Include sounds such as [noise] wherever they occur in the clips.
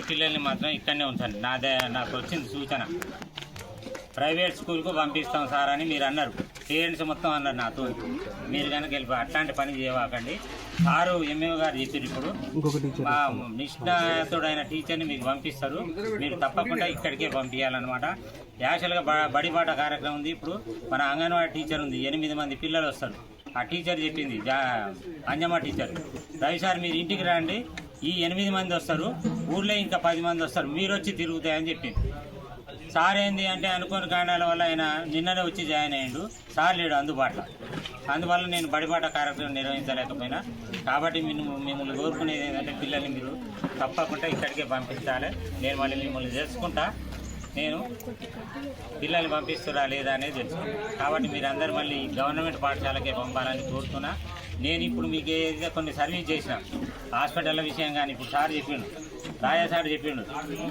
అందరి పిల్లల్ని మాత్రం ఇక్కడనే ఉంచండి. నాదే నాకు వచ్చింది సూచన. ప్రైవేట్ స్కూల్కు పంపిస్తాం సార్ అని మీరు అన్నారు. పేరెంట్స్ మొత్తం అన్నారు నాతో. మీరు కనుక వెళ్ళి అట్లాంటి పని చేయవాకండి. సారు ఎంఏ గారు చెప్పారు ఇప్పుడు. నిష్ణాతుడైన టీచర్ని మీకు పంపిస్తారు. మీరు తప్పకుండా ఇక్కడికే పంపించాలన్నమాట యాక్చువల్గా బడిబాట కార్యక్రమం ఉంది ఇప్పుడు. మన అంగన్వాడీ టీచర్ ఉంది. ఎనిమిది మంది పిల్లలు వస్తారు. ఆ టీచర్ చెప్పింది. జా అంజమ్మ టీచర్. రవి సార్ మీరు ఇంటికి రండి. ఈ ఎనిమిది మంది వస్తారు ఊర్లో ఇంకా పది మంది వస్తారు మీరు వచ్చి తిరుగుతాయని చెప్పి. సార్ ఏంది అంటే అనుకోని కారణాల వల్ల ఆయన నిన్ననే వచ్చి జాయిన్ అయ్యిండు. సార్ లేడు అందుబాటులో. అందువల్ల నేను బడిబాట కార్యక్రమం నిర్వహించలేకపోయినా. కాబట్టి మేము మిమ్మల్ని కోరుకునేది ఏంటంటే పిల్లల్ని మీరు తప్పకుండా ఇక్కడికే పంపించాలి. నేను మళ్ళీ మిమ్మల్ని తెలుసుకుంటా. నేను పిల్లల్ని పంపిస్తురా లేదా అనేది తెలుసు కాబట్టి మీరందరూ మళ్ళీ గవర్నమెంట్ పాఠశాలకే పంపాలని కోరుతున్నా. నేను ఇప్పుడు మీకు ఏదైతే కొన్ని సర్వీస్ చేసినా హాస్పిటల్ విషయం కానీ ఇప్పుడు సార్ చెప్పిండు. రాజా సార్ చెప్పిండు.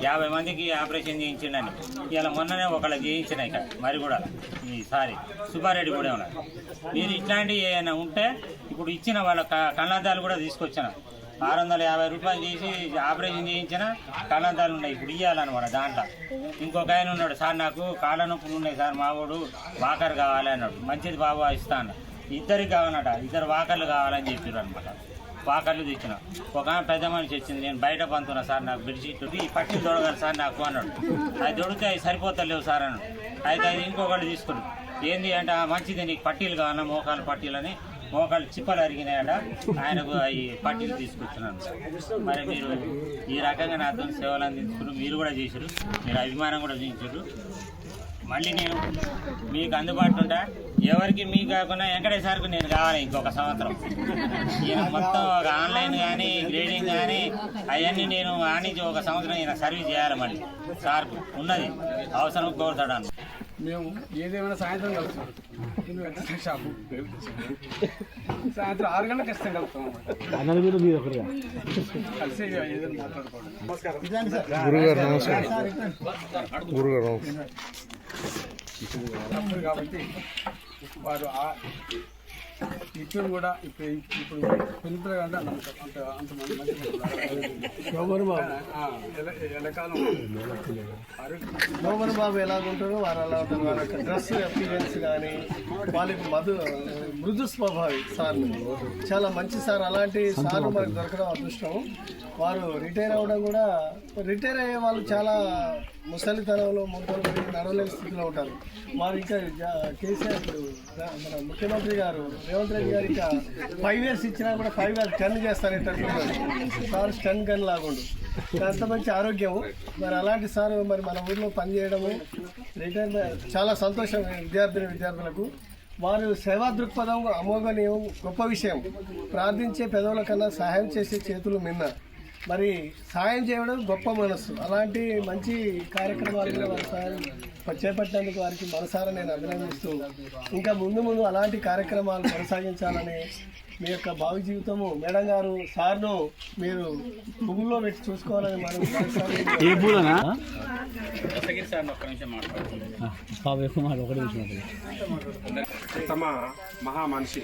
యాభై మందికి ఆపరేషన్ చేయించిండని. ఇలా మొన్ననే ఒకళ్ళకి చేయించిన ఇక్కడ మరి కూడా ఈ సుబ్బారెడ్డి కూడా ఉన్నారు. మీరు ఇట్లాంటివి ఏమైనా ఉంటే ఇప్పుడు ఇచ్చిన వాళ్ళ కళ్ళద్దాలు కూడా తీసుకొచ్చిన. ఆరు వందల యాభై రూపాయలు చేసి ఆపరేషన్ చేయించిన కళ్ళద్దాలు ఉన్నాయి. ఇప్పుడు ఇవ్వాలన్నమాట దాంట్లో. ఇంకొక ఆయన ఉన్నాడు. సార్ నాకు కాళ్ళ నొప్పులు ఉన్నాయి సార్. మావాడు వాకర్ కావాలి అన్నాడు. మంచిది బాబు ఇస్తా అన్న ఇద్దరికి కావాలన్నట. ఇద్దరు వాకర్లు కావాలని చెప్పారు అనమాట వాకర్లు తెచ్చిన. ఒక పెద్ద మనిషి వచ్చింది నేను బయట పంతున్నా సార్ నాకు బెడ్షీట్ ఈ పట్టి దొడగాలి సార్ నాకు అన్నాడు. అది దొడితే అవి సరిపోతలేవు సార్ అన్నాడు. అయితే అది ఇంకొకళ్ళు తీసుకుని ఏంది అంటే మంచిది నీకు పట్టీలు కావాలా మోకాలు పట్టీలని మోకాలు చిప్పలు అరిగినాయట. ఆయనకు ఈ పట్టీలు తీసుకొచ్చున్నాను మరి మీరు ఈ రకంగా నాతో సేవలు అందించుకుని మీరు కూడా చేశారు. మీరు అభిమానం కూడా చూపించారు. మళ్ళీ నేను మీకు అందుబాటులో ఉంటా. ఎవరికి మీకు కాకుండా వెంకటేశ్వరకు నేను కావాలి ఇంకొక సంవత్సరం. ఈయన మొత్తం ఒక ఆన్లైన్ కానీ గ్రేడింగ్ కానీ అవన్నీ నేను ఆనించి ఒక సంవత్సరం ఈయన సర్వీస్ చేయాలి మళ్ళీ. సార్కు ఉన్నది. అవసరం కోరుతాడు అన్న మేము ఏదేమైనా సాయంత్రం కలుస్తాం. షాపు. సాయంత్రం ఆరు గంటలకు ఖచ్చితంగా కలుస్తాం కలిసి ఏదైనా మాట్లాడుకోవడం నమస్కారం. గురుగారు నమస్కారం. గురుగారు నమస్కారం తప్పదు కాబట్టి వారు ఆ- ఇప్పుడు కూడా ఇప్పుడు ఇప్పుడు పెళ్ళి అంటే అంత అంత అంతమంది మంది ఆరోగ్యం మోహన్ బాబు. ఎలాగుంటారో వారు అలా ఉంటారు. వారి యొక్క డ్రెస్ అపీరెన్స్ కానీ వాళ్ళకి మధు మృదు స్వభావి సార్ చాలా మంచి సార్. అలాంటి సార్ మనకు దొరకడం అదృష్టం. వారు రిటైర్ అవ్వడం కూడా రిటైర్ అయ్యే వాళ్ళు చాలా ముసలితనంలో మొత్తం నడవలేని స్థితిలో ఉంటారు. వారు ఇంకా కేసీఆర్ ఇప్పుడు మన ముఖ్యమంత్రి గారు రేవంత్ రెడ్డి గారు ఫైవ్ ఇయర్స్ ఇచ్చినా కూడా ఫైవ్ ఇయర్స్ టెన్ చేస్తారేటట్టున్నారు సార్ టెన్ గన్ లాగుండు అంత మంచి ఆరోగ్యం మరి అలాంటి సార్ మరి మన ఊర్లో పనిచేయడము రిటైర్ చాలా సంతోషం విద్యార్థులు విద్యార్థులకు. వారు సేవా దృక్పథం అమోఘనీయం గొప్ప విషయం. ప్రార్థించే పెదవుల కన్నా సహాయం చేసే చేతులు మిన్న. మరి సహాయం చేయడం గొప్ప మనస్సు. అలాంటి మంచి కార్యక్రమాలు కూడా వారి సహాయం చేపట్టినందుకు వారికి మనసారా నేను అభినందిస్తూ ఇంకా ముందు ముందు అలాంటి కార్యక్రమాలు కొనసాగించాలని మీ యొక్క భావి జీవితము మేడం గారు సార్ను మీరు పువ్వుల్లో పెట్టి చూసుకోవాలని మనం ఏ సార్ చూసినట్టు తమ మహా మనిషి.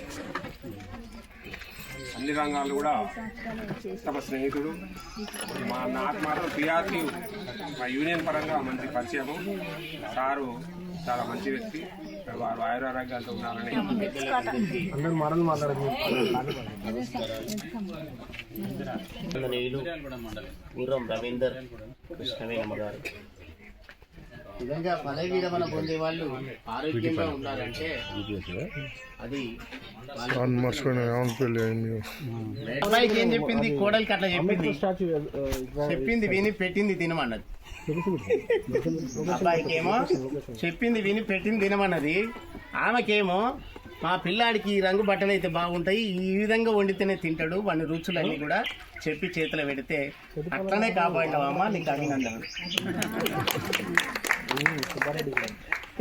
అన్ని రంగాలు కూడా తమ స్నేహితుడు మా నాకు మాత్రం పిఆర్టీ మా యూనియన్ పరంగా మంచి పరిచయము. సారు చాలా మంచి వ్యక్తి. వారు ఆయురారోగ్యాలతో ఉన్నారని నీళ్ళు గుర్రం రవీందర్ కృష్ణవేణమ్మ గారు నిజంగా విరమణ పొందే వాళ్ళు ఆరోగ్యంగా ఉండాలంటే అది అమ్మాయికి ఏం చెప్పింది? కోడలికి అట్లా చెప్పింది. చెప్పింది విని పెట్టింది తినమన్నది. అబ్బాయికి ఏమో చెప్పింది విని పెట్టింది తినమన్నది. ఆమెకేమో మా పిల్లాడికి ఈ రంగు బట్టలు అయితే బాగుంటాయి ఈ విధంగా వండితేనే తింటాడు వాడి రుచులన్నీ కూడా చెప్పి చేతిలో పెడితే అట్లనే కాపాడినావమ్మా నీకు అభినందనలు.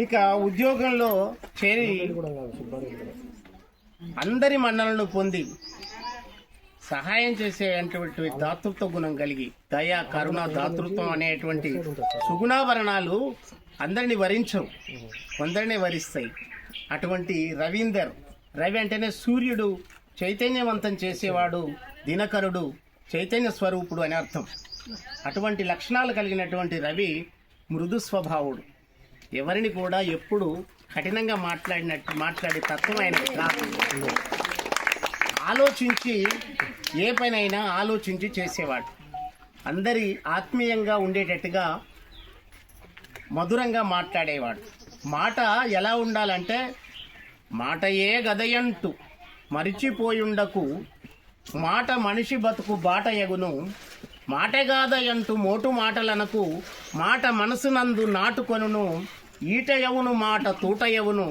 ఇక ఉద్యోగంలో చేరి అందరి మన్నలను పొంది సహాయం చేసేటువంటి దాతృత్వ గుణం కలిగి దయ కరుణ దాతృత్వం అనేటువంటి సుగుణాభరణాలు అందరిని వరించవు కొందరినే వరిస్తాయి. అటువంటి రవీందర్ రవి అంటేనే సూర్యుడు చైతన్యవంతం చేసేవాడు దినకరుడు చైతన్య స్వరూపుడు అని అర్థం. అటువంటి లక్షణాలు కలిగినటువంటి రవి మృదు స్వభావుడు ఎవరిని కూడా ఎప్పుడు కఠినంగా మాట్లాడినట్టు మాట్లాడే తత్వం కాదు. ఆలోచించి ఏ పనైనా ఆలోచించి చేసేవాడు. అందరి ఆత్మీయంగా ఉండేటట్టుగా మధురంగా మాట్లాడేవాడు. మాట ఎలా ఉండాలంటే మాటయే గదయంటు మరిచిపోయుండకు మాట మనిషి బతుకు బాట ఎగును మాటగాదయంటు మోటు మాటలనకు మాట మనసునందు నాటుకొనును ఈటయవును మాట తూటయవును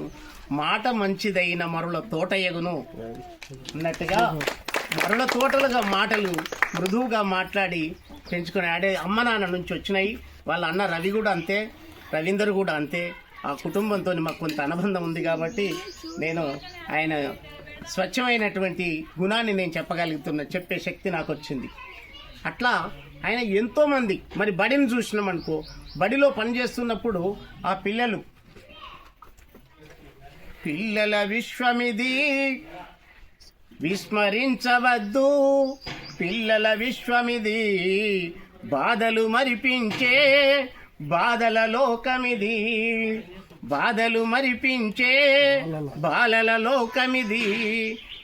మాట మంచిదైన మరుల తోట ఎగును అన్నట్టుగా మరుల తోటలుగా మాటలు మృదువుగా మాట్లాడి పెంచుకుని ఆడే అమ్మ నాన్న నుంచి వచ్చినాయి. వాళ్ళ అన్న రవి కూడా అంతే రవీందర్ కూడా అంతే. ఆ కుటుంబంతో మాకు కొంత అనుబంధం ఉంది కాబట్టి నేను ఆయన స్వచ్ఛమైనటువంటి గుణాన్ని నేను చెప్పగలుగుతున్న చెప్పే శక్తి నాకు వచ్చింది అట్లా ఆయన ఎంతోమంది మరి బడిని చూసినాం అనుకో బడిలో పనిచేస్తున్నప్పుడు ఆ పిల్లలు పిల్లల విశ్వమిది విస్మరించవద్దు. పిల్లల విశ్వమిది బాధలు మరిపించే బాధల లోకమిది. బాధలు మరిపించే బాలల లోకమిది.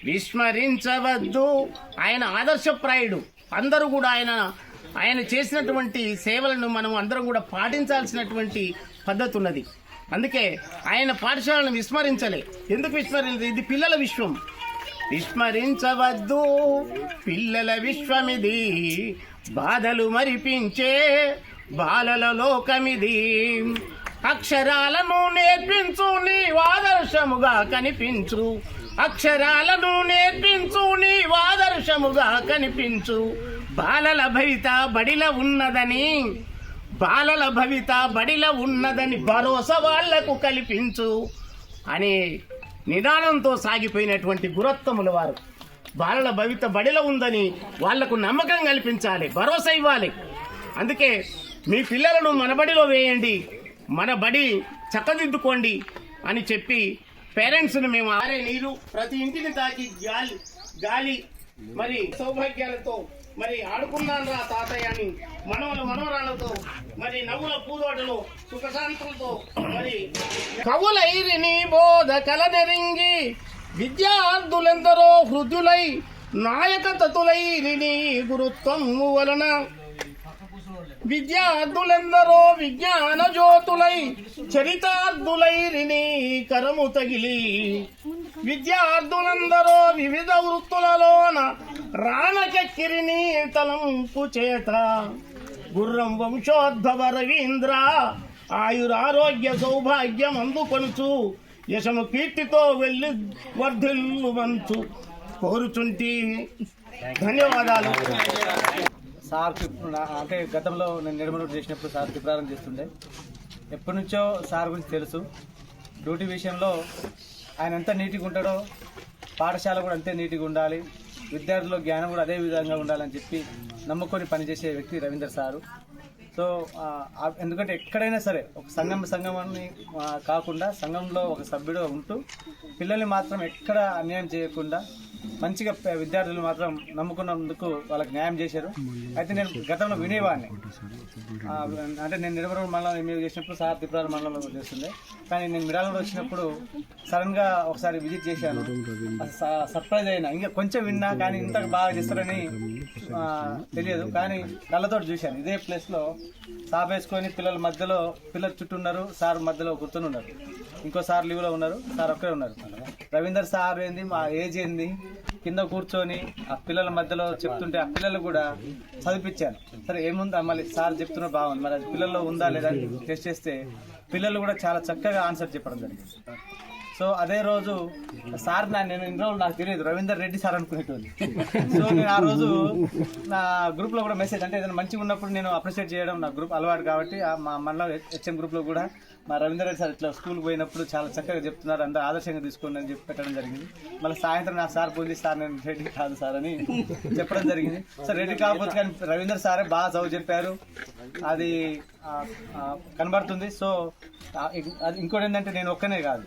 విస్మరించవద్దు. ఆయన ఆదర్శప్రాయుడు. అందరూ కూడా ఆయన ఆయన చేసినటువంటి సేవలను మనం అందరం కూడా పాటించాల్సినటువంటి పద్ధతి ఉన్నది. అందుకే ఆయన పాఠశాలను విస్మరించలే. ఎందుకు విస్మరించలేదు ఇది పిల్లల విశ్వం. విస్మరించవద్దు. పిల్లల విశ్వమిది. బాధలు మరిపించే బాలల లోకమిది. అక్షరాలను నేర్పించు నీ ఆదర్శముగా కనిపించు. అక్షరాలను నేర్పించు నీ వాదర్శముగా కనిపించు. బాలల భవిత బడిల ఉన్నదని బాలల భవిత బడిల ఉన్నదని భరోసా వాళ్ళకు కల్పించు అనే నిదానంతో సాగిపోయినటువంటి గురత్వముల వారు. బాలల భవిత బడిలో ఉందని వాళ్ళకు నమ్మకం కల్పించాలి భరోసా ఇవ్వాలి. అందుకే మీ పిల్లలను మన బడిలో వేయండి మన బడి చక్కదిద్దుకోండి అని చెప్పి పేరెంట్స్ను మేము ఆరే నీరు ప్రతి ఇంటిని తాకి గాలి గాలి మరి సౌభాగ్యాలతో మరి ఆడుకున్నాను రా తాతయ్య అని మనవల మనవరాలతో మరి నవ్వుల పూదోటలో సుఖశాంతులతో మరి కవులైరిని బోధ కలనెరింగి విద్యార్థులెందరో హృదయులై నాయకతతులైరిని గురుత్వము వలన విద్యార్థులెందరో విజ్ఞాన జ్యోతులై చరితార్థులైరిని కరము తగిలి. విద్యార్థులందరూ వివిధ వృత్తులలోన రాణకెక్కిరిని తలంపు చేత. గుర్రం వంశోద్భవ రవీంద్ర ఆయురారోగ్య సౌభాగ్యం అందుకొనుచు యశము కీర్తితో వెళ్ళి వర్ధిల్లు వంచు కోరుచుంటి. ధన్యవాదాలు. సార్కి అంటే గతంలో నేను నిర్మూలన చేసినప్పుడు సార్ ప్రారంభం చేస్తుండే. ఎప్పటి నుంచో సార్ గురించి తెలుసు. డ్యూటీ విషయంలో ఆయన ఎంత నీట్గా ఉంటాడో పాఠశాల కూడా అంతే నీట్గా ఉండాలి. విద్యార్థుల జ్ఞానం కూడా అదే విధంగా ఉండాలని చెప్పి నమ్ముకొని పనిచేసే వ్యక్తి రవీందర్ సారు. సో ఎందుకంటే ఎక్కడైనా సరే ఒక సంఘం సంఘం కాకుండా సంఘంలో ఒక సభ్యుడు ఉంటూ పిల్లల్ని మాత్రం ఎక్కడ అన్యాయం చేయకుండా మంచిగా విద్యార్థులు మాత్రం నమ్ముకున్నందుకు వాళ్ళకి న్యాయం చేశారు. అయితే నేను గతంలో వినేవాడిని. అంటే నేను నిర్మల మండలం మీరు చేసినప్పుడు సార్ తిప్రాల మండలంలో చేస్తుండే. కానీ నేను మిరాలలో వచ్చినప్పుడు సడన్గా ఒకసారి విజిట్ చేశాను. స- సర్ప్రైజ్ అయినా. ఇంకా కొంచెం విన్నా కానీ ఇంత బాగా చేస్తారని తెలియదు. కానీ కళ్ళతో చూశాను. ఇదే ప్లేస్లో సాప్ వేసుకొని పిల్లల మధ్యలో పిల్లల చుట్టూ ఉన్నారు. సార్ మధ్యలో గుర్తుని ఉన్నారు. ఇంకో సార్ లీవ్లో ఉన్నారు. సార్ ఒక్కరే ఉన్నారు. రవీందర్ సార్ ఏంది? మా ఏజ్ ఏంది? కింద కూర్చొని ఆ పిల్లల మధ్యలో చెప్తుంటే ఆ పిల్లలు కూడా చదివించాను సరే ఏముందా? మళ్ళీ సార్ చెప్తున్నా బాగుంది మరి అది పిల్లల్లో ఉందా లేదా అని టెస్ట్ చేస్తే పిల్లలు కూడా చాలా చక్కగా ఆన్సర్ చెప్పడం జరిగింది. సో అదే రోజు సార్ నా నేను ఇన్ని రోజులు నాకు తెలియదు. రవీందర్ రెడ్డి సార్ అనుకునేటోళ్ళు సో నేను ఆ రోజు నా గ్రూప్లో కూడా మెసేజ్ అంటే ఏదైనా మంచిగా ఉన్నప్పుడు నేను అప్రిషియేట్ చేయడం నా గ్రూప్ అలవాటు కాబట్టి మా మనలో హెచ్ఎం గ్రూప్లో కూడా మా రవీందర్ రెడ్డి సార్ ఇట్లా స్కూల్కి పోయినప్పుడు చాలా చక్కగా చెప్తున్నారు. అందరూ ఆదర్శంగా తీసుకోండి అని చెప్పి పెట్టడం జరిగింది. మళ్ళీ సాయంత్రం నా సార్ పోయింది సార్ నేను రెడ్డి కాదు సార్ అని చెప్పడం జరిగింది. సార్ రెడ్డి కాకపోతే కానీ రవీందర్ సారే బాగా చదువు చెప్పారు. అది కనబడుతుంది. సో అది ఇంకోటి ఏంటంటే నేను ఒక్కనే కాదు.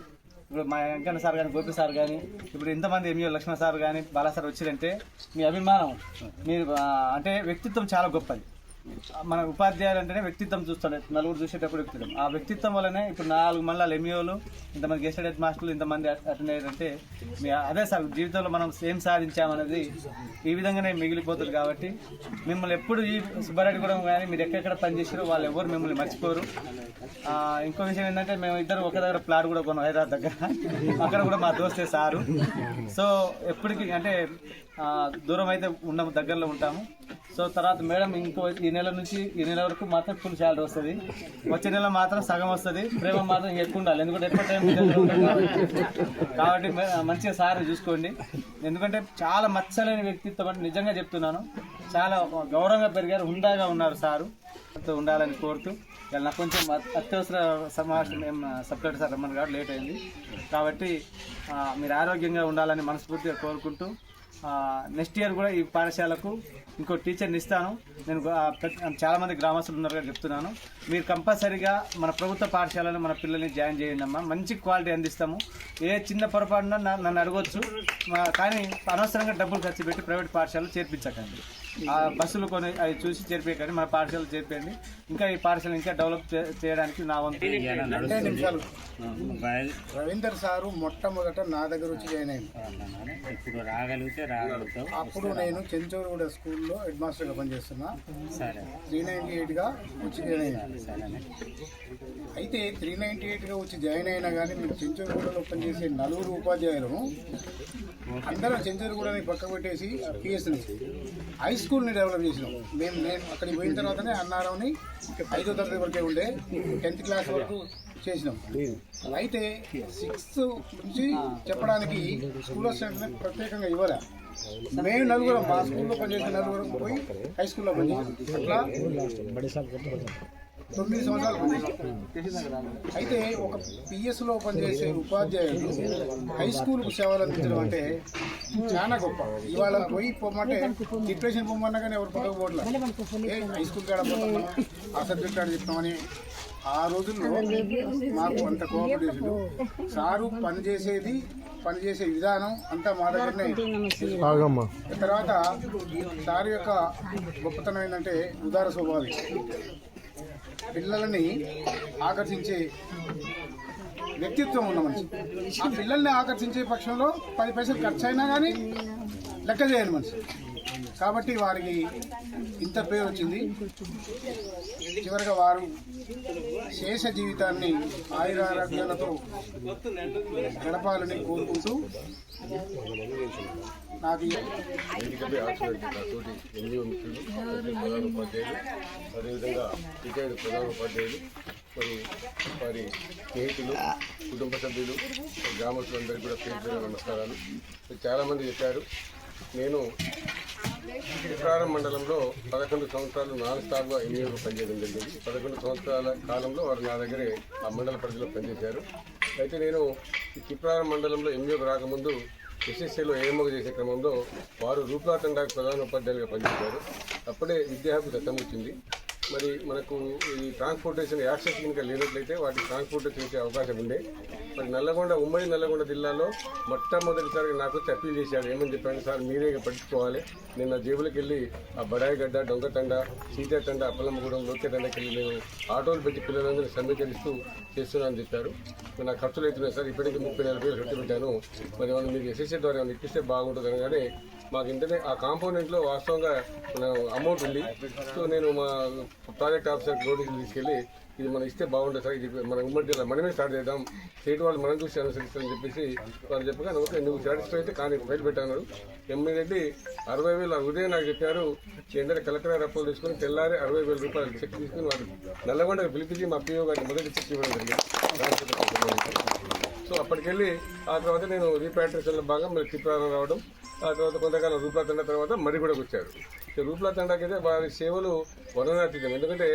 ఇప్పుడు మా వెంకన్న సార్ కానీ గోపి సార్ కానీ ఇప్పుడు ఇంతమంది ఎంఈఓ లక్ష్మణ సార్ కానీ బాలా సార్ వచ్చిరంటే మీ అభిమానం మీరు అంటే వ్యక్తిత్వం చాలా గొప్పది. మన ఉపాధ్యాయులు అంటేనే వ్యక్తిత్వం చూస్తాడు. నలుగురు చూసేటప్పుడు వ్యక్తిత్వం. ఆ వ్యక్తిత్వం వల్లనే ఇప్పుడు నాలుగు మండల ఎంఈఓలు ఇంతమంది గెస్టెడ్ హెడ్ మాస్టర్లు ఇంతమంది అటెండ్ అయ్యారంటే మీ అదే సార్ జీవితంలో మనం ఏం సాధించామనేది ఈ విధంగానే మిగిలిపోతుంది కాబట్టి మిమ్మల్ని ఎప్పుడు ఈ సుబ్బారెడ్డి కూడా కానీ మీరు ఎక్కడెక్కడ పనిచేసారో వాళ్ళు ఎవరు మిమ్మల్ని మర్చిపోరు. ఇంకో విషయం ఏంటంటే మేము ఇద్దరు ఒక దగ్గర ప్లాట్ కూడా కొన్నాం హైదరాబాద్ దగ్గర. అక్కడ కూడా మా దోస్తే సారు. సో ఎప్పటికీ అంటే దూరం అయితే ఉండము దగ్గరలో ఉంటాము. సో తర్వాత మేడం ఇంకో ఈ నెల నుంచి ఈ నెల వరకు మాత్రం ఫుల్ శాలరీ వస్తుంది. వచ్చే నెల మాత్రం సగం వస్తుంది. ప్రేమ మాత్రం ఎక్కువ ఉండాలి. ఎందుకంటే ఎక్కువ టైం కాబట్టి. మంచిగా సార్ చూసుకోండి. ఎందుకంటే చాలా మచ్చలేని వ్యక్తిత్వం అంటే నిజంగా చెప్తున్నాను. చాలా గౌరవంగా పెరిగారు. హుండాగా ఉన్నారు సారు. ఉండాలని కోరుతూ ఇలా నాకు కొంచెం అత్యవసర సమావేశం ఏం సపరేట్ సార్ రమ్మని కాబట్టి లేట్ అయింది. కాబట్టి మీరు ఆరోగ్యంగా ఉండాలని మనస్ఫూర్తిగా కోరుకుంటూ నెక్స్ట్ ఇయర్ కూడా ఈ పాఠశాలకు ఇంకో టీచర్ని ఇస్తాను. నేను చాలామంది గ్రామస్తులు ఉన్నారు కదా చెప్తున్నాను. మీరు కంపల్సరీగా మన ప్రభుత్వ పాఠశాలలో మన పిల్లల్ని జాయిన్ చేయండి అమ్మా. మంచి క్వాలిటీ అందిస్తాము. ఏ చిన్న పొరపాటున నన్ను అడగొచ్చు. కానీ అనవసరంగా డబ్బులు ఖర్చు పెట్టి ప్రైవేట్ పాఠశాలలో చేర్పించకండి. ఆ బస్సులు కొని అవి చూసి చేర్పేయకండి మన పాఠశాలలో చేర్పేయండి ఇంకా ఈ పాఠశాల ఇంకా డెవలప్ చే- చేయడానికి నా వంతు. రెండే నిమిషాలు. రవీందర్ సారు మొట్టమొదట నా దగ్గర వచ్చి జాయిన్ అయింది ఇప్పుడు రాగలిగితే రాగలుగుతావు. అప్పుడు నేను చెంచూరుగూడ స్కూల్లో హెడ్ మాస్టర్గా పనిచేస్తున్నా. సరే. త్రీ నైంటీ ఎయిట్గా వచ్చి జాయిన్ అయింది సరేనే. అయితే త్రీ నైంటీ ఎయిట్గా వచ్చి జాయిన్ అయినా కానీ మేము చెంచూరుగూడలో పనిచేసే నలుగురు ఉపాధ్యాయులు అందరం చెంచూరుగూడని పక్క పెట్టేసి పిఎస్ని. హై స్కూల్ని డెవలప్ చేసినాం. మేము నేను అక్కడికి పోయిన తర్వాతనే అన్నారంని ఐదో తరగతి వరకే ఉండే టెన్త్ క్లాస్ వరకు చేసినాం. అయితే సిక్స్త్ నుంచి చెప్పడానికి స్కూల్ అసిస్టెంట్ ప్రత్యేకంగా ఇవ్వరా మేము నలుగురం మా స్కూల్లో పనిచేసే నలుగురం పోయి హై స్కూల్లో పనిచేసాం అట్లా తొమ్మిది సంవత్సరాలు అయితే ఒక పిఎస్లో పనిచేసే ఉపాధ్యాయులు హై స్కూల్కు సేవలు అందించడం అంటే చాలా గొప్ప. ఇవాళ పోయి పొమ్మంటే డిప్రెషన్ పొమ్మన్నా కానీ ఎవరు పక్కకు పోవట్లేదు ఏ హై స్కూల్ కాడ ఆ సబ్జెక్ట్ కాడ చెప్తామని ఆ రోజుల్లో మాకు అంత కోఆపరేషన్. సారు పనిచేసేది పనిచేసే విధానం అంతా మా దగ్గరనే తర్వాత సార్ యొక్క గొప్పతనం ఏంటంటే ఉదార స్వభావం. పిల్లలని ఆకర్షించే వ్యక్తిత్వం ఉన్న మనిషి. ఆ పిల్లల్ని ఆకర్షించే పక్షంలో పది పైసలు ఖర్చు అయినా కానీ లెక్క చేయని మనిషి. కాబట్టి వారికి ఇంత పేరు వచ్చింది. చివరిగా వారు శేష జీవితాన్ని ఆయురారోగ్యాలతో గడపాలని కోరుకుంటూ నాకు ఈ ఎందుకంటే ఆక్సిడెంట్ నాతోటి ప్రధాన ఉపాధ్యాయులు అదేవిధంగా రిటైర్డ్ ప్రధాన ఉపాధ్యాయులు మరి వారి స్నేహితులు కుటుంబ సభ్యులు గ్రామస్తులందరికీ కూడా పేరు నమస్కారాలు. చాలామంది చెప్పారు. నేను విప్రారం మండలంలో పదకొండు సంవత్సరాలు నాన్ స్టాప్గా ఎన్నికలు పనిచేయడం జరిగింది. పదకొండు సంవత్సరాల కాలంలో వారు నా దగ్గరే ఆ మండల పరిధిలో పనిచేశారు. అయితే నేను ఈ చిప్రారం మండలంలో ఎంఈఓకి రాకముందు ఎస్ఎస్సీలో ఏఎంఓ చేసే క్రమంలో వారు రూప్లా ప్రధాన ఉపాధ్యాయులుగా పనిచేశారు. అప్పుడే విద్యాహక్కు దత్తం వచ్చింది మరి మనకు ఈ ట్రాన్స్పోర్టేషన్ యాక్సెస్ కనుక లేనట్లయితే వాటికి ట్రాన్స్పోర్టేషన్ ఇచ్చే అవకాశం ఉండే. మరి నల్లగొండ ఉమ్మడి నల్లగొండ జిల్లాలో మొట్టమొదటిసారి నాకు వచ్చి అప్పీల్ చేశారు. ఏమని చెప్పాను? సార్ మీరే పట్టించుకోవాలి. నేను నా జేబులకు వెళ్ళి ఆ బడాయిగడ్డ గడ్డ దొంగతండ సీతాతండ అప్పలమ్మగూడెం లోకేతండకి వెళ్ళి నేను ఆటోలు పెట్టి పిల్లలందరినీ సమీకరిస్తూ చేస్తున్నానని చెప్పారు. మరి నా ఖర్చులు అవుతున్నాయి సార్ ఇప్పటికీ ముప్పై నలభై వేలు ఖర్చు పెట్టాను. మరి మనం మీకు ఎస్ఎస్సీ ద్వారా ఇప్పిస్తే బాగుంటుంది అనగానే మాకు ఇంటనే ఆ కాంపోనెంట్లో వాస్తవంగా అమౌంట్ ఉంది. సో నేను మా ప్రాజెక్ట్ ఆఫీసర్ నోటీసులు తీసుకెళ్ళి ఇది మనం ఇస్తే బాగుంటుంది సార్ ఇది మన ఉమ్మడి జిల్లా మనమే స్టార్ట్ చేద్దాం. స్టేట్ వాళ్ళు మనం చూసి అనుసరిస్తామని చెప్పేసి వాళ్ళు చెప్పగా ఓకే నువ్వు సాటిస్ఫై అయితే కానీ ఫైల్ పెట్టాను ఎమ్మెల్యే అరవై వేలు ఉదయం నాకు చెప్పారు ఏంటంటే కలెక్టర్ గారు అప్పులు తీసుకొని తెల్లారి అరవై వేల రూపాయలు చెక్ తీసుకుని వాళ్ళు నల్లగొండకు పిలిపించి మా పిఓ గారికి మొదటి చెక్ ఇవ్వడం జరిగింది. సో అప్పటికెళ్ళి ఆ తర్వాత నేను రీపాట్రేషన్లో భాగం మరి తిప్పారం రావడం. ఆ తర్వాత కొంతకాలం రూప్లా తండ తర్వాత మరి కూడా వచ్చారు ఈ రూప్లా తండాకి అయితే వారి సేవలు వర్ణనాతీతం ఎందుకంటే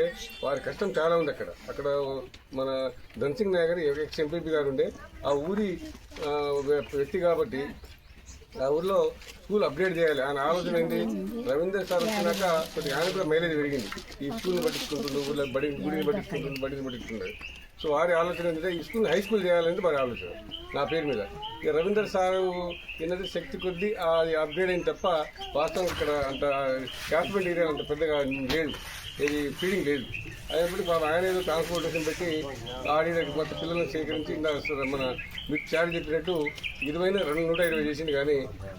వారి కష్టం చాలా ఉంది అక్కడ. అక్కడ మన ధన్సింగ్ నాయక్ ఎక్స్ ఎంపీపీ గారు ఉండే. ఆ ఊరి వ్యక్తి కాబట్టి ఆ ఊర్లో స్కూల్ అప్గ్రేడ్ చేయాలి. ఆయన ఆలోచన ఏంటి? రవీంద్ర సార్ వచ్చినాక కొద్దిగా ఆయన కూడా మైలేజ్ పెరిగింది. ఈ స్కూల్ని పట్టించుకుంటుండు ఊళ్ళో బడి గుడిని పట్టించుకుంటుండు బడిని పట్టించుకుంటారు సో వారి ఆలోచన ఏంటంటే ఈ స్కూల్ హై స్కూల్ చేయాలంటే వారి ఆలోచన. నా పేరు మీద. ఇక రవీందర్ సారు ఏంటంటే శక్తి కొద్దీ అది అప్గ్రేడ్ అయింది తప్ప వాస్తవం ఇక్కడ అంత క్యాస్మెంట్ ఏరియా అంత పెద్దగా లేదు. ఇది ఫీడింగ్ లేదు. అయినప్పుడు పాపం ఆయన ఏదో ట్రాన్స్పోర్టేషన్ పెట్టి ఆడి కొత్త పిల్లలను సేకరించి మన మీకు చార్జ్ చెప్పినట్టు ఇరవై రెండు నూట ఇరవై చేసింది కానీ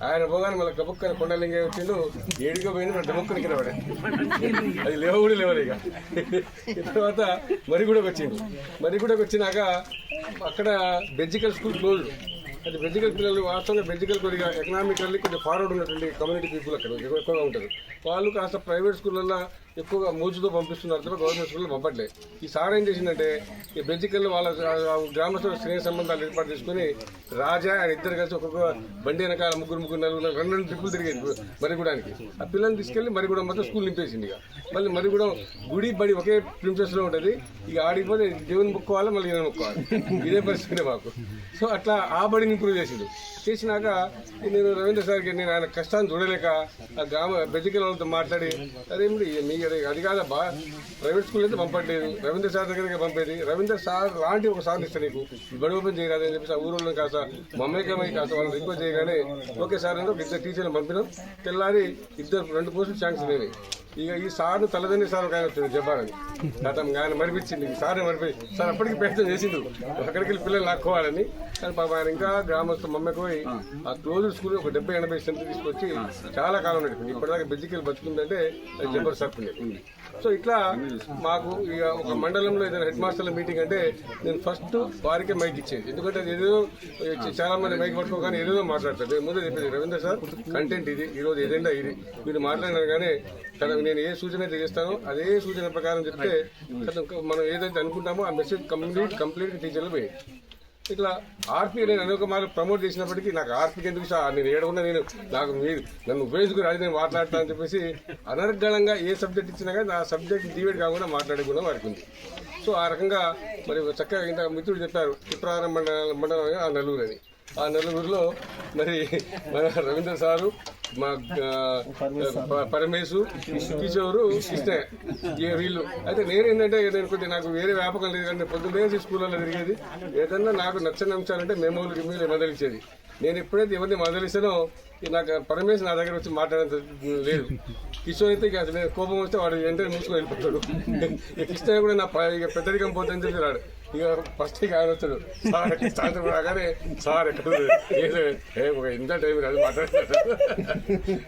ఆయన పోగానే మళ్ళీ గబుక్కని కొండలింగే వచ్చిండు ఏడుగా పోయిన మన డబుక్కని కింద పడే అది లేవ కూడా లేవరు ఇక. తర్వాత మరిగూడకు వచ్చిండు. మరిగూడకు వచ్చినాక అక్కడ బెజ్జికల్ స్కూల్ క్లోజ్ అది బెజ్జికల్ పిల్లలు వాస్తవంగా బెజికల్ కొద్దిగా ఎకనామికల్లీ కొంచెం ఫార్వర్డ్ ఉన్నటువంటి కమ్యూనిటీ పీపుల్ అక్కడ ఎక్కువగా ఉంటారు. వాళ్ళు కాస్త ప్రైవేట్ స్కూళ్ళల్లో ఎక్కువగా మోజుతో పంపిస్తున్నారు తప్ప గవర్నమెంట్ స్కూల్లో పంపట్లేదు. ఈ సార్ ఏం చేసిందంటే ఈ బెజ్జికల్ వాళ్ళ గ్రామస్తుల స్నేహ సంబంధాలు ఏర్పాటు చేసుకుని రాజా ఆయన ఇద్దరు కలిసి ఒక్కొక్క బండి వెనకాల ముగ్గురు ముగ్గురు నలుగురు రెండు రెండు ట్రిప్పులు తిరిగేది మరిగూడానికి. ఆ పిల్లల్ని తీసుకెళ్ళి మరిగూడ మొత్తం స్కూల్ నింపేసింది ఇక. మళ్ళీ మరిగూడ గుడి బడి ఒకే ప్రిన్సెస్లో ఉంటుంది. ఇక ఆడిపోతే దేవుని మొక్కుకోవాలి మళ్ళీ నేను మొక్కుకోవాలి. ఇదే పరిస్థితి మాకు. సో అట్లా ఆ బడిని ఇంప్రూవ్ చేసిండు. చేసినాక నేను రవీంద్ర సార్కి నేను ఆయన కష్టాన్ని చూడలేక ఆ గ్రామ బెజికల్ వాళ్ళతో మాట్లాడి అదేమిటి మీ అది- అది కాదబ్బా ప్రైవేట్ స్కూల్ అయితే పంపట్లేదు రవీంద్ర సార్ దగ్గరికి పంపేది రవీంద్ర సార్ లాంటి ఒక సార్ ఇస్తాను నీకు బడి ఓపెన్ చేయరాదు చెప్పేసి ఆ ఊరిలో కాస్త మమ్మకమై కాస్త వాళ్ళని రిక్వెస్ట్ చేయగానే ఓకే సార్ అంటే ఒక ఇద్దరు టీచర్లు పంపినాం తెల్లారి ఇద్దరు రెండు పోస్టులు శాంక్షన్ అయినాయి ఇక ఈ సార్ తలదండ్రి సార్ ఒక ఆయన వచ్చింది చెప్పాలని గతం ఆయన మరిపించింది సార్ మరిపి సార్ అప్పటికి ప్రయత్నం చేసిండు. అక్కడికి వెళ్ళి పిల్లలు లాక్కోవాలని. కానీ పాప ఆయన ఇంకా గ్రామస్తు మమ్మకి పోయి ఆ క్లోజ్ స్కూల్ ఒక డెబ్బై ఎనభై సెంటర్ తీసుకొచ్చి చాలా కాలం నడిపింది ఇప్పటిదాకా బెజ్జికల్ బతుకుందంటే అది జబ్బర్ సర్పుంది సో ఇట్లా మాకు ఇక ఒక మండలంలో ఏదైనా హెడ్ మాస్టర్ల మీటింగ్ అంటే నేను ఫస్ట్ వారికే మైక్ ఇచ్చేది. ఎందుకంటే అది ఏదో చాలా మంది మైక్ పట్టుకోగానే ఏదేదో మాట్లాడతారు. ముందే చెప్పేది రవీంద్ర సార్ కంటెంట్ ఇది ఈ రోజు ఏదైనా ఇది. మీరు మాట్లాడినారు కానీ కదా నేను ఏ సూచన అయితే చేస్తానో అదే సూచన ప్రకారం చెప్తే మనం ఏదైతే అనుకుంటామో ఆ మెసేజ్ కంప్లీట్ కంప్లీట్ టీచర్లు పోయి ఇట్లా ఆర్పీ నేను అనేక మార్లు ప్రమోట్ చేసినప్పటికీ నాకు ఆర్పీకి ఎందుకు నేను ఏడకుండా నేను నాకు మీరు నన్ను ఉపయోగించుకుని అది నేను మాట్లాడతాను అని చెప్పేసి అనర్గళంగా ఏ సబ్జెక్ట్ ఇచ్చినా కానీ నా సబ్జెక్ట్ డివైడ్ కాకుండా మాట్లాడకుండా వారికి ఉంది. సో ఆ రకంగా మరి చక్కగా ఇంత మిత్రుడు చెప్పారు. చిత్రారం మండలం మండలం ఆ నలుగురు అని ఆ నలుగురిలో మరి మన రవీంద్ర సారు మా ప- పరమేశు కిషోరు కృష్ణ వీళ్ళు. అయితే నేనేంటంటే నేను కొద్దిగా నాకు వేరే వ్యాపకం లేదు కానీ పొద్దున్నే స్కూళ్ళలో తిరిగేది ఏదన్నా నాకు నచ్చని అంశాలంటే మెమోలు గిమ్మీలు మొదలిచ్చేది నేను ఎప్పుడైతే ఎవరిని మొదలిస్తానో నాకు పరమేశ్ నా దగ్గర వచ్చి మాట్లాడేంత లేదు. కిషోర్ అయితే అసలు కోపం వస్తే వాడు వెంటనే మూసుకొని వెళ్ళిపోతాడు. కృష్ణయ్య కృష్ణ కూడా నా ఇక పెద్దరికం పోతుందని చెప్పి రాడు. ఇక ఫస్ట్ ఇక ఆయన వచ్చాడు. సార్ సాయంత్రం రాగానే సార్ ఎక్కడ ఏదో ఒక ఇంత టైం కాదు మాట్లాడతాడు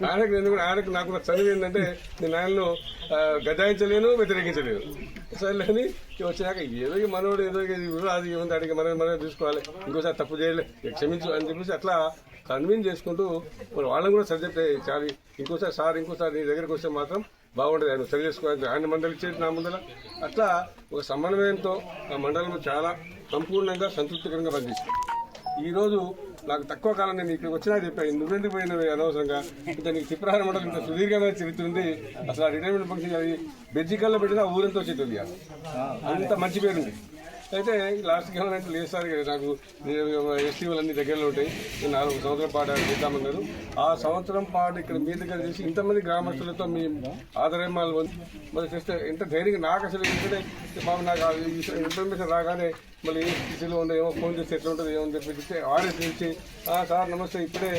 ఆయనకు నేను కూడా ఆయనకు నాకు ఉన్న చదువు ఏంటంటే నేను ఆయనను ఆ, గదాయించలేను వ్యతిరేకించలేను. సరే అని వచ్చాక వచ్చినాక ఏదో మనోడు ఏదో అది ఏముంది అడిగి మనం మనం చూసుకోవాలి ఇంకోసారి తప్పు చేయలే క్షమించు అని చెప్పేసి అట్లా కన్విన్స్ చేసుకుంటూ మరి వాళ్ళని కూడా సబ్జెక్ట్ చాలి ఇంకోసారి సార్ ఇంకోసారి నీ దగ్గరికి వస్తే మాత్రం బాగుంటుంది. ఆయన సరి ఆయన మండలి ఇచ్చేది నా ముందర అట్లా ఒక సమన్వయంతో ఆ మండలం చాలా సంపూర్ణంగా సంతృప్తికరంగా పనిచేసింది. ఈరోజు నాకు తక్కువ కాలం నేను ఇక్కడికి వచ్చినా చెప్పాను నువ్వెందుకు పోయినవి అనవసరంగా? ఇంత నీకు తిప్రహార మండలం ఇంత సుదీర్ఘమైన చరిత్ర ఉంది. అసలు ఆ రిటైర్మెంట్ ఫంక్షన్ అది బెజ్జికల్లో పెట్టినా ఊరంతా వచ్చేది అంత మంచి పేరుంది. అయితే లాస్ట్కి ఏమనంటే లేదు సార్ నాకు ఎస్టీ వాళ్ళన్నీ దగ్గరలో ఉంటాయి. నేను నాలుగు సంవత్సరం పాటు చేద్దామన్నారు. ఆ సంవత్సరం పాటు ఇక్కడ మీ దగ్గర చేసి ఇంతమంది గ్రామస్తులతో మీ ఆదరేమాలు మరి చేస్తే ఎంత ధైర్యంగా నాకు అసలు ఎందుకంటే బాబు నాకు ఇన్ఫర్మేషన్ రాగానే మళ్ళీ ఏ స్థితిలో ఉందో ఏమో ఫోన్ చేస్తే ఎట్లా ఉంటుంది ఏమో చెప్పి చెప్తే ఆర్ఎస్ నుంచి సార్ నమస్తే ఇప్పుడే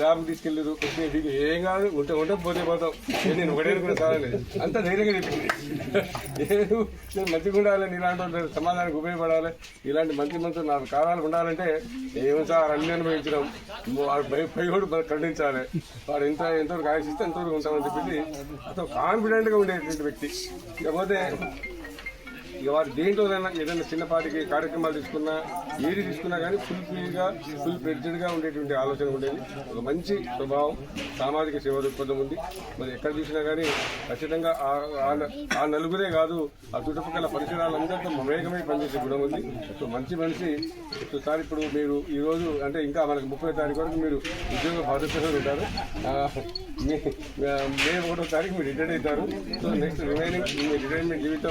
ల్యాబ్ తీసుకెళ్ళారు కొద్దిగా దిగి ఏం కాదు ఉంటే ఉంటే పోతే పోతాం. నేను ఒకటే కూడా సార్ అంత ధైర్యంగా చెప్పింది. నేను మంచిగా ఉండాలని ఇలాంటి సమాధానానికి ఉపయోగం పడాలి. ఇలాంటి మంచి మంచి నాలుగు కాలాలు ఉండాలంటే ఏమి సార్ అన్ని అనుభవించడం. వాడు పై కూడా ఖండించాలి. వాడు ఇంత ఎంతవరకు ఆశిస్తే ఎంతవరకు ఉంటామని చెప్పేసి అతను కాన్ఫిడెంట్గా ఉండేటువంటి వ్యక్తి. ఇకపోతే ఇక వారు దేంట్లో ఏదైనా చిన్నపాటికి కార్యక్రమాలు తీసుకున్నా ఏది తీసుకున్నా కానీ ఫుల్ ఫీల్గా ఫుల్ ప్రెడ్జెడ్గా ఉండేటువంటి ఆలోచన ఉండేది. ఒక మంచి స్వభావం సామాజిక సేవ దృక్పథం ఉంది. మరి ఎక్కడ చూసినా కానీ ఖచ్చితంగా ఆ- ఆ- నలుగురే కాదు ఆ చుట్టుపక్కల పరిసరాలందరితో మమేకమై పనిచేసే గుణం ఉంది. సో మంచి మనిషి. సార్ ఇప్పుడు మీరు ఈరోజు అంటే ఇంకా మనకు ముప్పై తారీఖు వరకు మీరు ఉద్యోగ బాధ్యతలు ఉంటారు. మే ఒకటో తారీఖు మీరు రిటైర్ అవుతారు. సో నెక్స్ట్ రిమైనింగ్ మీ రిటైర్మెంట్ జీవితం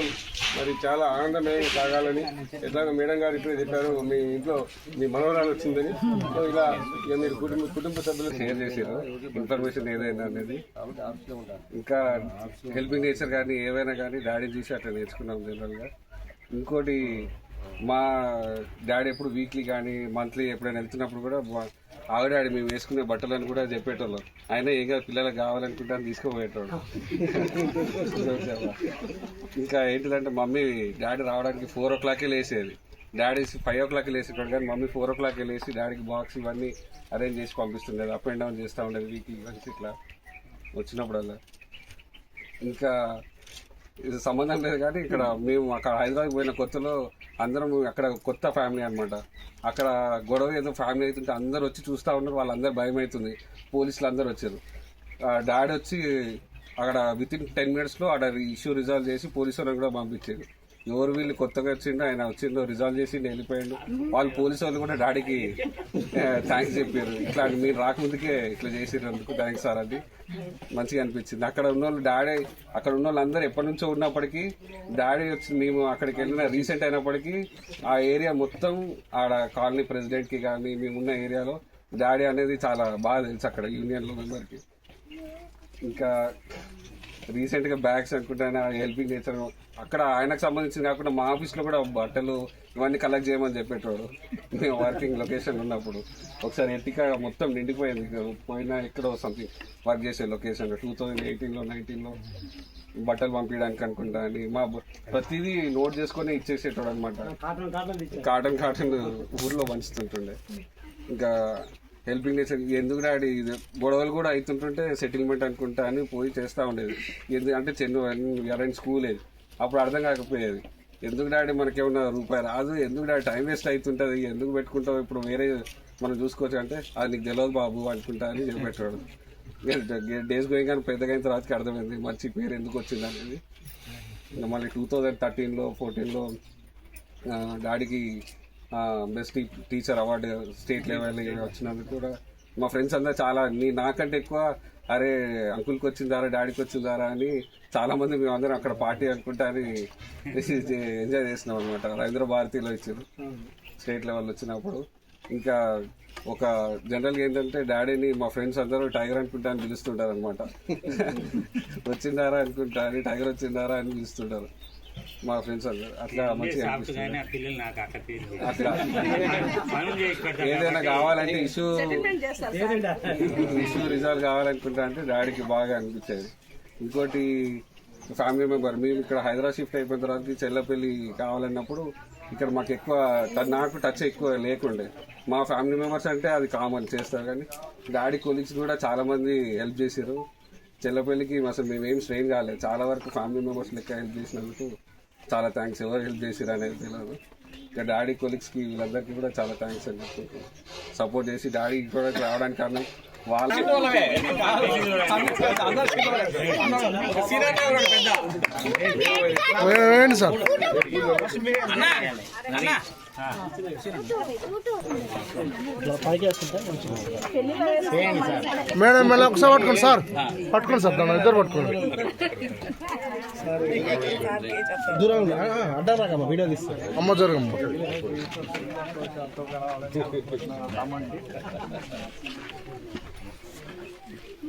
మరి చాలా ఆనందమయంగా సాగాలని. ఎట్లాగో మేడం గారు ఇప్పుడే చెప్పారు మీ ఇంట్లో మీ మనవరాలు వచ్చిందని. సో ఇలా ఇక మీరు కుటుంబ కుటుంబ సభ్యులు షేర్ చేశారు ఇన్ఫర్మేషన్ ఏదైనా అనేది. ఇంకా హెల్పింగ్ నేచర్ కానీ ఏవైనా కానీ డాడీ చూసి అట్లా నేర్చుకున్నాం జనరల్గా. ఇంకోటి మా డాడీ ఎప్పుడు వీక్లీ కానీ మంత్లీ ఎప్పుడైనా వెళ్తున్నప్పుడు కూడా మా- మేము వేసుకునే బట్టలని కూడా చెప్పేటోళ్ళం. ఆయన ఏం కాదు పిల్లలకు కావాలనుకుంటాను తీసుకుపోయేటోడు ఇంకా ఏంటిదంటే మమ్మీ డాడీ రావడానికి ఫోర్ ఓ క్లాకే లేసేది. డాడీ ఫైవ్ ఓ క్లాక్ లేసేటోడు కానీ మమ్మీ ఫోర్ ఓ క్లాక్ లేసి డాడీకి బాక్స్ ఇవన్నీ అరేంజ్ చేసి పంపిస్తుండేది. అప్ అండ్ డౌన్ చేస్తూ ఉండేది వీక్ ఇవన్నీ ఇట్లా వచ్చినప్పుడల్లా. ఇంకా ఇది సంబంధం లేదు కానీ ఇక్కడ మేము అక్కడ హైదరాబాద్ పోయిన కొత్తలో అందరం అక్కడ కొత్త ఫ్యామిలీ అనమాట అక్కడ గొడవ ఏదో ఫ్యామిలీ అవుతుంటే అందరు వచ్చి చూస్తూ ఉన్నారు వాళ్ళందరూ భయం అవుతుంది. పోలీసులు అందరు వచ్చారు. డాడీ వచ్చి అక్కడ విత్ ఇన్ టెన్ మినిట్స్లో అక్కడ ఇష్యూ రిజాల్వ్ చేసి పోలీసు వాళ్ళని కూడా పంపించారు. ఎవరు వీళ్ళు కొత్తగా వచ్చిండో ఆయన వచ్చిండో రిజాల్వ్ చేసి వెళ్ళిపోయాడు. వాళ్ళు పోలీసు వాళ్ళు కూడా డాడీకి థ్యాంక్స్ చెప్పారు. ఇట్లా మీరు రాకముందుకే ఇట్లా చేసినందుకు థ్యాంక్స్ సార్ అది మంచిగా అనిపించింది. అక్కడ ఉన్న వాళ్ళు డాడీ అక్కడ ఉన్న వాళ్ళందరూ ఎప్పటి నుంచో ఉన్నప్పటికీ డాడీ వచ్చి మేము అక్కడికి వెళ్ళిన రీసెంట్ అయినప్పటికీ ఆ ఏరియా మొత్తం ఆడ కాలనీ ప్రెసిడెంట్కి కానీ మేము ఉన్న ఏరియాలో డాడీ అనేది చాలా బాగా తెలుసు అక్కడ యూనియన్లో మెంబర్కి ఇంకా రీసెంట్గా బ్యాగ్స్ అనుకుంటాను హెల్పింగ్ నేచర్ అక్కడ ఆయనకు సంబంధించిన కాకుండా మా ఆఫీస్లో కూడా బట్టలు ఇవన్నీ కలెక్ట్ చేయమని చెప్పేటోడు. మేము వర్కింగ్ లొకేషన్ ఉన్నప్పుడు. ఒకసారి ఎట్టిక మొత్తం నిండిపోయింది. పోయినా ఎక్కడో సంథింగ్ వర్క్ చేసే లొకేషన్ టూ థౌజండ్ ఎయిటీన్లో నైన్టీన్లో బట్టలు పంపించడానికి అనుకుంటా అని మా ప్రతిదీ నోట్ చేసుకొని ఇచ్చేసేటోడు అనమాట కాటన్ కాటన్ ఊర్లో పంచుతుంటుండే. ఇంకా హెల్పింగ్ నేచర్ ఎందుకు డాడీ? ఇది గొడవలు కూడా అవుతుంటుంటే సెటిల్మెంట్ అనుకుంటా అని పోయి చేస్తూ ఉండేది. ఎందుకు అంటే చెన్ను అరేంజ్ స్కూల్ ఏది అప్పుడు అర్థం కాకపోయేది. ఎందుకు డాడీ మనకేమన్నా రూపాయి రాదు? ఎందుకు డాడీ టైం వేస్ట్ అవుతుంటుంది? ఎందుకు పెట్టుకుంటావు? ఇప్పుడు వేరే మనం చూసుకోవచ్చు అంటే అది నీకు తెలియదు బాబు అనుకుంటా అని చెప్పేటవాడు డేస్ గోయింగ్ కానీ పెద్దగా అయిన తర్వాతకి అర్థమైంది. మంచి పేరు ఎందుకు వచ్చింది అనేది. మళ్ళీ టూ థౌజండ్ థర్టీన్లో ఫోర్టీన్లో డాడీకి best teacher award state level వచ్చినందుకు కూడా మా ఫ్రెండ్స్ అందరూ చాలా నీ నాకంటే ఎక్కువ అరే అంకుల్కి వచ్చిందారా డాడీకి వచ్చిందారా అని చాలా మంది మేము అందరం అక్కడ పార్టీ అనుకుంటా అని [laughs] ఎంజాయ్ చేసినాం అనమాట రవీంద్ర భారతిలో ఇచ్చారు. స్టేట్ లెవెల్ వచ్చినప్పుడు. ఇంకా ఒక జనరల్గా ఏంటంటే డాడీని మా ఫ్రెండ్స్ అందరూ టైగర్ అనుకుంటా అని పిలుస్తుంటారు అనమాట [laughs] వచ్చిందారా అనుకుంటా అని టైగర్ వచ్చిందారా అని పిలుస్తుంటారు. మా ఫ్రెండ్స్ అందరూ అట్లా మంచిగా అట్లా ఏదైనా కావాలంటే ఇష్యూ ఇష్యూ రిజాల్వ్ కావాలనుకుంటా అంటే డాడీకి బాగా అనిపించేది. ఇంకోటి ఫ్యామిలీ మెంబర్ మేము ఇక్కడ హైదరాబాద్ షిఫ్ట్ అయిపోయిన తర్వాత చెల్లపల్లి కావాలన్నప్పుడు ఇక్కడ మాకు ఎక్కువ నాకు టచ్ ఎక్కువ లేకుండే. మా ఫ్యామిలీ మెంబర్స్ అంటే అది కామన్ చేస్తారు కానీ డాడీ కొలీగ్స్ కూడా చాలా మంది హెల్ప్ చేశారు చెల్లపల్లికి అసలు మేమేం స్ట్రెయిన్ కాలేదు. చాలా వరకు ఫ్యామిలీ మెంబర్స్ లెక్క హెల్ప్ చేసినందుకు చాలా థ్యాంక్స్ ఎవరు హెల్ప్ చేసిరు అనేది తెలియదు ఇంకా డాడీ కొలీగ్స్కి వీళ్ళందరికీ కూడా చాలా థ్యాంక్స్ అని చెప్పుకుంటున్నాను సపోర్ట్ చేసి డాడీ కూడా రావడానికి కారణం వాళ్ళ. వేయండి సార్ మేడం మళ్ళీ ఒకసారి పట్టుకోండి సార్. పట్టుకోండి సార్ దాన్ని ఇద్దరు పట్టుకోండి. దూరం అడ్డారాకమ్మా వీడియో తీస్తారు అమ్మ జరగమ్మ?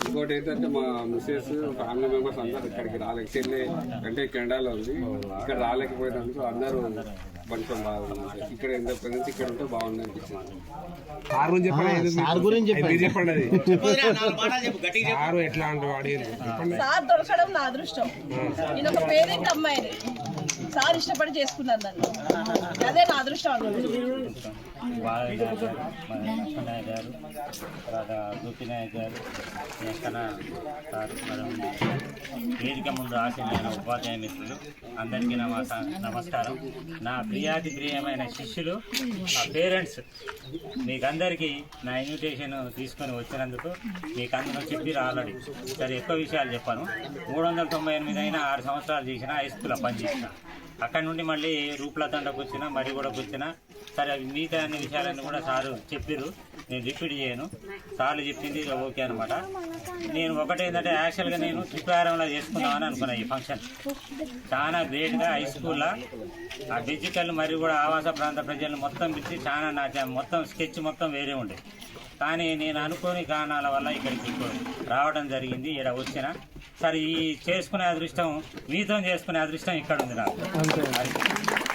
సార్ ఇంకోటి ఏంటంటే మా మిస్సెస్ ఫ్యామిలీ మెంబర్స్ అందరు ఇక్కడికి రాలేక చెల్లి అంటే కెనడాలో ఉంది. ఇక్కడ రాలేకపోయినందుకు అందరూ కొంచెం బాగుంది ఇక్కడ ఎంత ప్రజెన్స్ ఇక్కడ ఉంటే బాగుంది అనిపించింది. సార్ గురించి చెప్పండి చెప్పండి. అది. సారు ఎట్లా అంటే వాడి సార్ దొరకడం నా అదృష్టం. నేను ఒక పేరెంట్ అమ్మాయిని. సార్ ఇష్టపడి చేసుకున్నాను నన్ను. అదే నా అదృష్టం. అనుకుంటున్నాను బాలయ్య గారు మన లక్ష్మణయ్య గారు తర్వాత గోపినాయ గారు వెంకన్న సార్ వేదిక ముందు ఆశీనైన ఉపాధ్యాయ మిత్రులు అందరికీ నమస్క నమస్కారం నా ప్రియాతి ప్రియమైన శిష్యులు నా పేరెంట్స్ మీకందరికీ నా ఇన్విటేషన్ తీసుకొని వచ్చినందుకు మీకు అందరూ చెప్పిరు ఆల్రెడీ సరే ఎక్కువ విషయాలు చెప్పాను మూడు వందల తొంభై ఎనిమిది అయినా ఆరు సంవత్సరాలు చేసిన హై స్కూల్లో పనిచేసిన అక్కడ నుండి మళ్ళీ రూపులతండకు వచ్చిన మరి కూడా వచ్చిన సరే అవి మిగతా అన్ని విషయాలన్నీ కూడా సారు చెప్పారు నేను రిపీట్ చేయను. సార్లు చెప్పింది ఓకే అనమాట నేను ఒకటి ఏంటంటే యాక్చువల్గా నేను త్రిపురారంలో చేసుకుందామని అనుకున్నా ఈ ఫంక్షన్ చాలా గ్రేట్గా హై స్కూల్లో ఆ డిజిటల్ మరియు కూడా ఆవాస ప్రాంత ప్రజలను మొత్తం పిలిచి చాలా నా మొత్తం స్కెచ్ మొత్తం వేరే ఉండేది కానీ నేను అనుకోని కారణాల వల్ల ఇక్కడికి రావడం జరిగింది. ఇక్కడ వచ్చిన సరే ఈ చేసుకునే అదృష్టం మీతో చేసుకునే అదృష్టం ఇక్కడ ఉంది నాకు. అది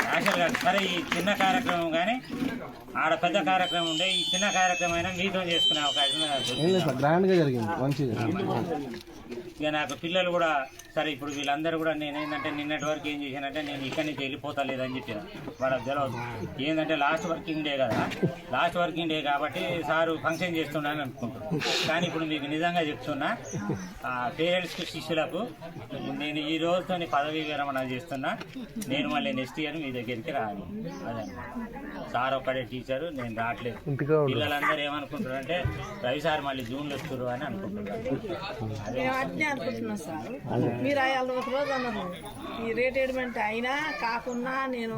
యాక్చువల్గా సరే ఈ చిన్న కార్యక్రమం కానీ ఆడ పెద్ద కార్యక్రమం ఉండే ఈ చిన్న కార్యక్రమం అయినా మీతో చేసుకునే అవకాశం గ్రాండ్గా జరిగింది మంచిగా ఇక నాకు పిల్లలు కూడా సరే ఇప్పుడు వీళ్ళందరూ కూడా నేను ఏంటంటే నిన్నటి వరకు ఏం చేశానంటే నేను ఇక్కడి నుంచి వెళ్ళిపోతా లేదని చెప్పిన. వాళ్ళకి తెలియదు ఏంటంటే లాస్ట్ వర్కింగ్ డే కదా. లాస్ట్ వర్కింగ్ డే కాబట్టి సారు ఫంక్షన్ చేస్తున్నాను అనుకుంటున్నాను కానీ ఇప్పుడు మీకు నిజంగా చెప్తున్నా ఆ పేరెంట్స్కి శిష్యులకు నేను ఈ రోజుతో పదవీ విరమణ చేస్తున్నా. నేను మళ్ళీ నెక్స్ట్ ఇయర్ మీ దగ్గరికి రాను. అదే. సార్ ఒక్కడే టీచరు నేను రావట్లేదు. పిల్లలందరూ ఏమనుకుంటారు అంటే రవి సార్ మళ్ళీ జూన్లో వస్తారు అని అనుకుంటున్నారు. అదే. మేము అట్నే అనుకుంటున్నాం సార్. మీరు అయ్యాలి ఒక రోజు అన్నారు. ఈ రిటైర్మెంట్ అయినా కాకున్నా నేను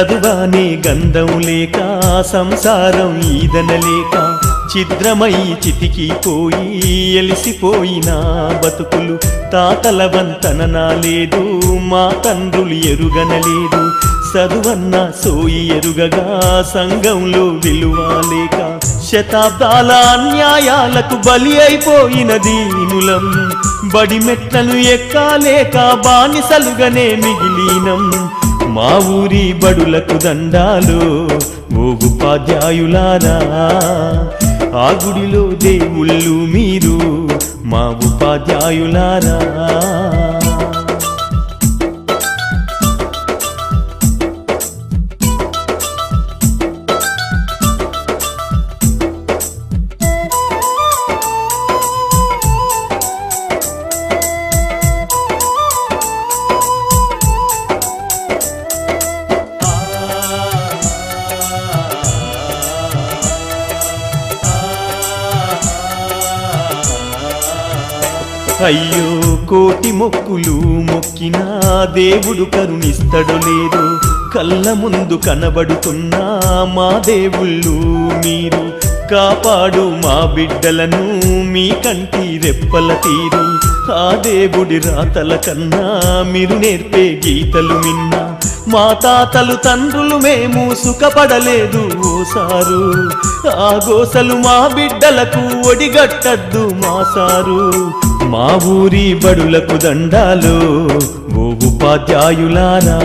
చదువానే గంధం లేక సంసారం ఈదనలేక చితికి చితికిపోయి ఎలిసిపోయిన బతుకులు. తాతల వంతన లేదు మా తండ్రులు ఎరుగనలేదు చదువన్న సోయి ఎరుగగా సంఘంలో విలువ లేక. శతాబ్దాల అన్యాయాలకు బలి అయిపోయిన దీనులం. బడి మెట్లను ఎక్కాలేక బానిసలుగానే మిగిలినం. మా ఊరి బడులకు దండాలు ఓ ఉపాధ్యాయులారా ఆ గుడిలో దేవుళ్ళు మీరు మా ఉపాధ్యాయులారా. దేవుడు కరుణిస్తడు లేదు కళ్ళ ముందు కనబడుతున్నా మా దేవుళ్ళు మీరు. కాపాడు మా బిడ్డలను మీ కంటి రెప్పల తీరు. ఆ దేవుడి రాతల కన్నా మీరు నేర్పే గీతలు మిన్నా మా తాతలు తండ్రులు మేము సుఖపడలేదు ఓసారు. ఆ గోసలు మా బిడ్డలకు ఒడిగట్టద్దు మా సారు. మా ఊరి బడులకు దండాలు ఉపాధ్యాయులారా.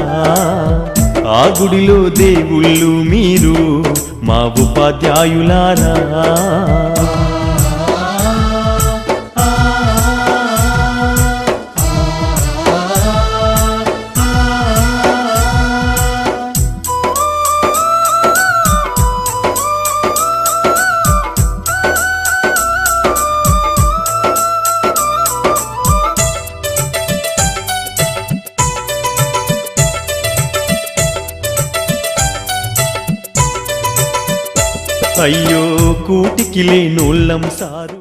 ఆ గుడిలో దేవుళ్ళు మీరు మా ఉపాధ్యాయులారా. అయ్యో కూటికి లేనోళ్ళం సారు